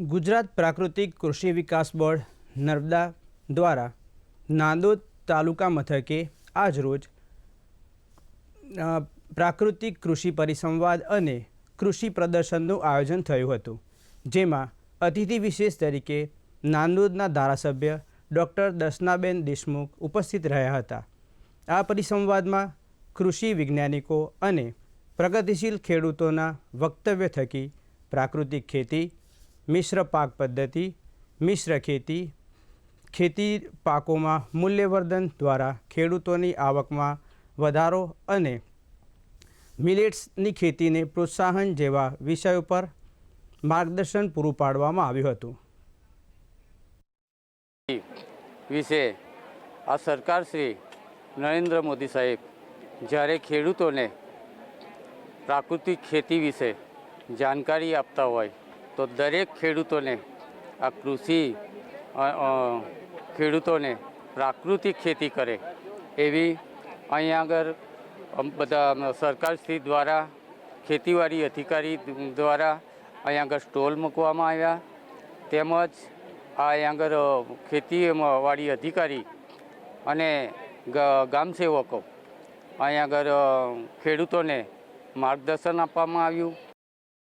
ગુજરાત પ્રાકૃતિક કૃષિ વિકાસ બોર્ડ, નર્મદા દ્વારા નાંદોદ તાલુકા મથકે આજરોજ પ્રાકૃતિક કૃષિ પરિસંવાદ અને કૃષિ પ્રદર્શનનું આયોજન થયું હતું, જેમાં અતિથિ વિશેષ તરીકે નાંદોદના ધારાસભ્ય ડૉક્ટર દર્શનાબેન દેશમુખ ઉપસ્થિત રહ્યા હતા. આ પરિસંવાદમાં કૃષિ વૈજ્ઞાનિકો અને પ્રગતિશીલ ખેડૂતોના વક્તવ્ય થકી પ્રાકૃતિક ખેતી મિશ્ર પાક પદ્ધતિ, મિશ્ર ખેતી ખેતી પાકોમાં મૂલ્યવર્ધન દ્વારા ખેડૂતોની આવકમાં વધારો અને મિલેટ્સની ખેતીને પ્રોત્સાહન જેવા વિષયો પર માર્ગદર્શન પૂરું પાડવામાં આવ્યું હતું. વિશે આ સરકાર શ્રી નરેન્દ્ર મોદી સાહેબ જ્યારે ખેડૂતોને પ્રાકૃતિક ખેતી વિશે જાણકારી આપતા હોય તો દરેક ખેડૂતોને આ કૃષિ ખેડૂતોને પ્રાકૃતિક ખેતી કરે એવી અહીંયા આગળ બધા સરકારશ્રી દ્વારા, ખેતીવાડી અધિકારી દ્વારા અહીંયા આગળ સ્ટોલ મૂકવામાં આવ્યા. તેમજ આ અહીંયા આગળ ખેતીવાડી અધિકારી અને ગામ સેવકો અહીંયા આગળ ખેડૂતોને માર્ગદર્શન આપવામાં આવ્યું.